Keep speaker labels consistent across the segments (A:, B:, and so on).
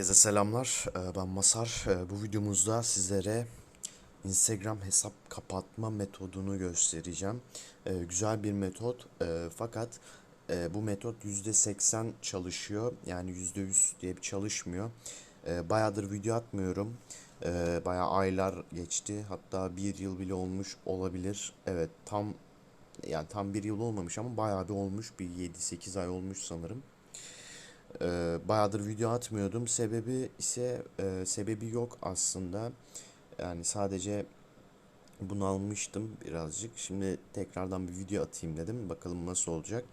A: Herkese selamlar. Ee, Ben Masar. Ee, Bu videomuzda sizlere Instagram hesap kapatma metodunu göstereceğim. Ee, Güzel bir metot. Fakat e, bu metot %80 çalışıyor. Yani %100 diye bir çalışmıyor. Bayağıdır video atmıyorum. Bayağı aylar geçti. Hatta bir yıl bile olmuş olabilir. Evet tam yani tam bir yıl olmamış ama bayağı bir olmuş. Bir 7-8 ay olmuş sanırım. Ee, bayağıdır video atmıyordum. Sebebi ise e, sebebi yok aslında. Yani sadece bunalmıştım birazcık. Şimdi tekrardan bir video atayım dedim. Bakalım nasıl olacak.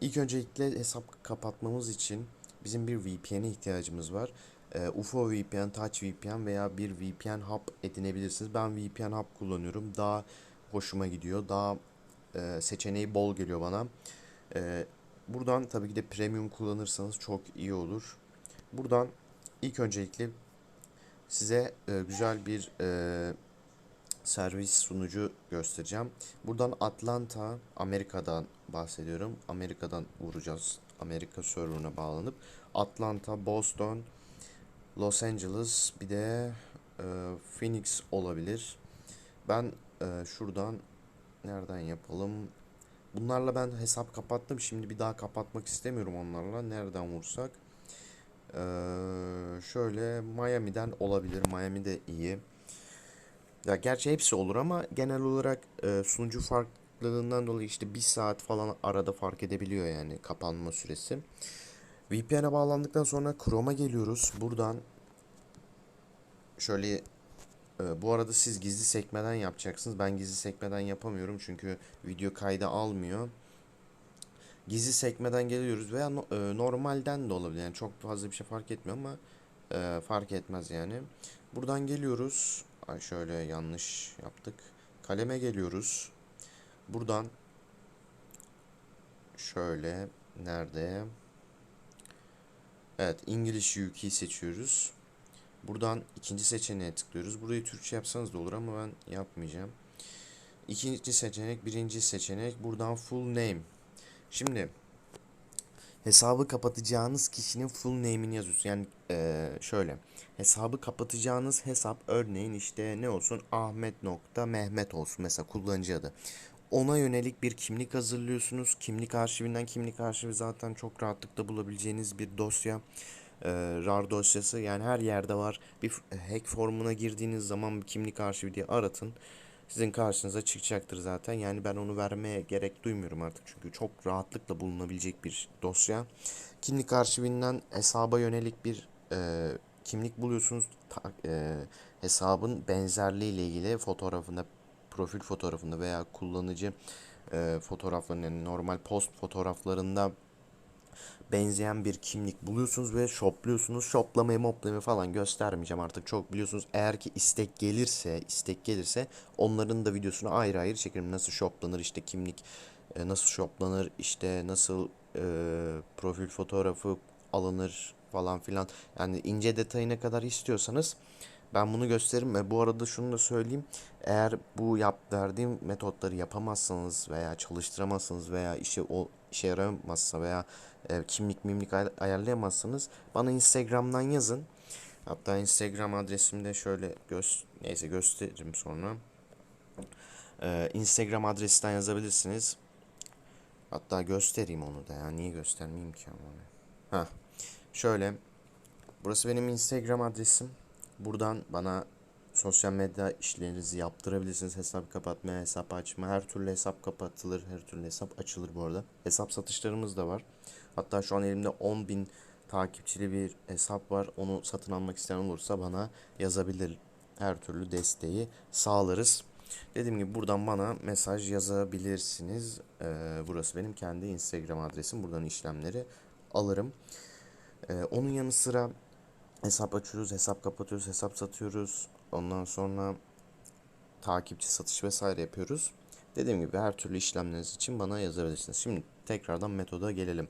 A: İlk öncelikle hesap kapatmamız için bizim bir VPN'e ihtiyacımız var. Ee, UFO VPN, Touch VPN veya bir VPN Hub edinebilirsiniz. Ben VPN Hub kullanıyorum. Daha hoşuma gidiyor. Daha e, seçeneği bol geliyor bana. Ee, buradan tabii ki de premium kullanırsanız çok iyi olur. Buradan ilk öncelikle size e, güzel bir e, servis sunucu göstereceğim. Buradan Atlanta, Amerika'dan bahsediyorum. Amerika'dan vuracağız. Amerika serverına bağlanıp Atlanta, Boston, Los Angeles bir de e, Phoenix olabilir. Ben şuradan nereden yapalım? Bunlarla ben hesap kapattım. Şimdi bir daha kapatmak istemiyorum onlarla. Nereden vursak? Ee, şöyle Miami'den olabilir. Miami de iyi. Ya gerçi hepsi olur ama genel olarak e, sunucu farklılığından dolayı işte bir saat falan arada fark edebiliyor yani kapanma süresi. VPN'e bağlandıktan sonra Chrome'a geliyoruz. Buradan şöyle e, bu arada siz gizli sekmeden yapacaksınız. Ben gizli sekmeden yapamıyorum çünkü video kayda almıyor. Gizli sekmeden geliyoruz veya no- e, normalden de olabilir. Yani çok fazla bir şey fark etmiyor ama e, fark etmez yani. Buradan geliyoruz. Ay şöyle yanlış yaptık. Kaleme geliyoruz. Buradan şöyle nerede? Evet, English UK'yi seçiyoruz. Buradan ikinci seçeneğe tıklıyoruz. Burayı Türkçe yapsanız da olur ama ben yapmayacağım. İkinci seçenek, birinci seçenek. Buradan full name. Şimdi hesabı kapatacağınız kişinin full name'ini yazıyorsun. Yani eee, şöyle hesabı kapatacağınız hesap örneğin işte ne olsun Ahmet nokta Mehmet olsun mesela kullanıcı adı. Ona yönelik bir kimlik hazırlıyorsunuz. Kimlik arşivinden kimlik arşivi zaten çok rahatlıkla bulabileceğiniz bir dosya. Eee, RAR dosyası yani her yerde var. Bir hack formuna girdiğiniz zaman kimlik arşivi diye aratın. Sizin karşınıza çıkacaktır zaten. Yani ben onu vermeye gerek duymuyorum artık. Çünkü çok rahatlıkla bulunabilecek bir dosya. Kimlik arşivinden hesaba yönelik bir e, kimlik buluyorsunuz. Ta- e, hesabın benzerliği ile ilgili fotoğrafında, profil fotoğrafında veya kullanıcı e, fotoğraflarının yani normal post fotoğraflarında benzeyen bir kimlik buluyorsunuz ve shopluyorsunuz. Shoplamayı moplamayı falan göstermeyeceğim artık çok biliyorsunuz. Eğer ki istek gelirse, istek gelirse onların da videosunu ayrı ayrı çekerim. Nasıl shoplanır işte kimlik e, nasıl shoplanır işte nasıl e, profil fotoğrafı alınır falan filan. Yani ince detayına kadar istiyorsanız ben bunu gösteririm ve bu arada şunu da söyleyeyim. Eğer bu yap verdiğim metotları yapamazsanız veya çalıştıramazsanız veya işe o işe yaramazsa veya e, kimlik mimlik ay- ayarlayamazsanız bana Instagram'dan yazın. Hatta Instagram adresim de şöyle göz neyse gösteririm sonra. E, Instagram adresinden yazabilirsiniz. Hatta göstereyim onu da ya. Niye göstermeyeyim ki ama. Ha. Şöyle. Burası benim Instagram adresim. Buradan bana sosyal medya işlerinizi yaptırabilirsiniz. Hesap kapatma, hesap açma. Her türlü hesap kapatılır. Her türlü hesap açılır bu arada. Hesap satışlarımız da var. Hatta şu an elimde 10.000 takipçili bir hesap var. Onu satın almak isteyen olursa bana yazabilir. Her türlü desteği sağlarız. Dediğim gibi buradan bana mesaj yazabilirsiniz. Ee, burası benim kendi Instagram adresim. Buradan işlemleri alırım. Ee, onun yanı sıra hesap açıyoruz, hesap kapatıyoruz, hesap satıyoruz. Ondan sonra takipçi satış vesaire yapıyoruz. Dediğim gibi her türlü işlemleriniz için bana yazabilirsiniz. Şimdi tekrardan metoda gelelim.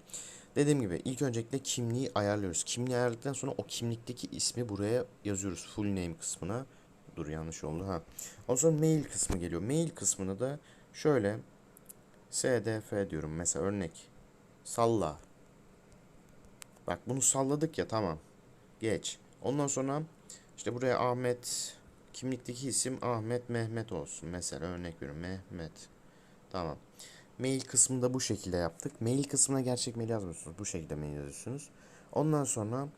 A: Dediğim gibi ilk öncelikle kimliği ayarlıyoruz. Kimliği ayarladıktan sonra o kimlikteki ismi buraya yazıyoruz. Full name kısmına. Dur yanlış oldu ha. Ondan sonra mail kısmı geliyor. Mail kısmını da şöyle SDF diyorum mesela örnek. Salla. Bak bunu salladık ya tamam. Geç. Ondan sonra işte buraya Ahmet kimlikteki isim Ahmet Mehmet olsun. Mesela örnek veriyorum Mehmet. Tamam. Mail kısmında bu şekilde yaptık. Mail kısmına gerçek mail yazmıyorsunuz. Bu şekilde mail yazıyorsunuz. Ondan sonra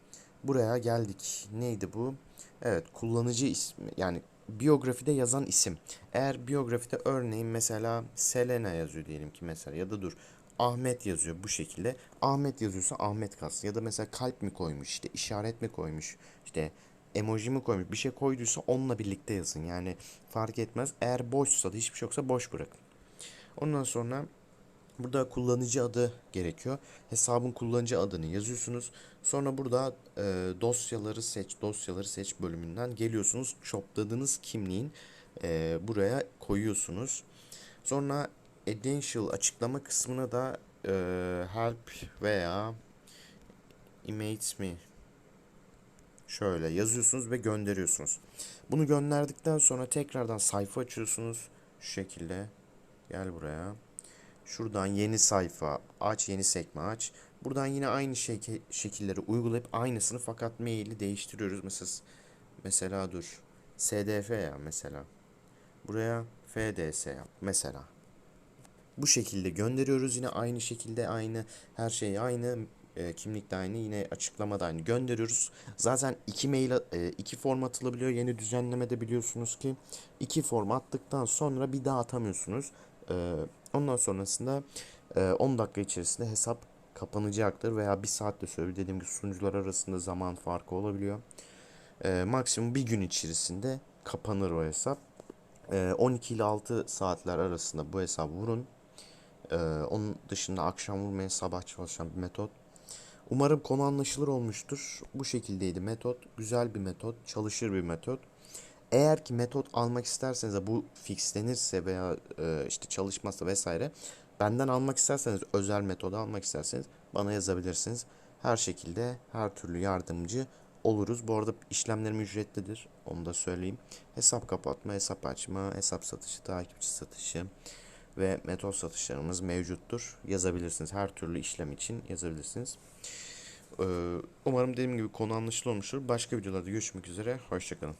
A: buraya geldik. Neydi bu? Evet kullanıcı ismi yani biyografide yazan isim. Eğer biyografide örneğin mesela Selena yazıyor diyelim ki mesela ya da dur Ahmet yazıyor bu şekilde. Ahmet yazıyorsa Ahmet kalsın. Ya da mesela kalp mi koymuş işte işaret mi koymuş işte emoji mi koymuş bir şey koyduysa onunla birlikte yazın. Yani fark etmez. Eğer boşsa da hiçbir şey yoksa boş bırakın. Ondan sonra burada kullanıcı adı gerekiyor. Hesabın kullanıcı adını yazıyorsunuz. Sonra burada e, dosyaları seç, dosyaları seç bölümünden geliyorsunuz. Çopladığınız kimliğin e, buraya koyuyorsunuz. Sonra Essential açıklama kısmına da e, help veya image mi şöyle yazıyorsunuz ve gönderiyorsunuz. Bunu gönderdikten sonra tekrardan sayfa açıyorsunuz. Şu şekilde. Gel buraya. Şuradan yeni sayfa aç, yeni sekme aç. Buradan yine aynı şek şekilleri uygulayıp aynısını fakat maili değiştiriyoruz. Mesela mesela dur. SDF ya mesela. Buraya FDS yap mesela. Bu şekilde gönderiyoruz yine aynı şekilde aynı her şey aynı e, kimlik de aynı yine açıklama da aynı gönderiyoruz. Zaten iki mail e, iki form atılabiliyor. Yeni düzenlemede biliyorsunuz ki iki form attıktan sonra bir daha atamıyorsunuz. E, ondan sonrasında e, 10 dakika içerisinde hesap kapanacaktır veya bir saatte sürebilir. Dediğim gibi sunucular arasında zaman farkı olabiliyor. E, maksimum bir gün içerisinde kapanır o hesap. E, 12 ile 6 saatler arasında bu hesabı vurun. Ee, onun dışında akşam vurmayın sabah çalışan bir metot. Umarım konu anlaşılır olmuştur. Bu şekildeydi metot. Güzel bir metot, çalışır bir metot. Eğer ki metot almak isterseniz bu fixlenirse veya e, işte çalışmazsa vesaire benden almak isterseniz özel metodu almak isterseniz bana yazabilirsiniz. Her şekilde her türlü yardımcı oluruz. Bu arada işlemlerim ücretlidir. Onu da söyleyeyim. Hesap kapatma, hesap açma, hesap satışı, takipçi satışı ve metot satışlarımız mevcuttur. Yazabilirsiniz. Her türlü işlem için yazabilirsiniz. Ee, Umarım dediğim gibi konu anlaşılır olmuştur. Başka videolarda görüşmek üzere. Hoşçakalın.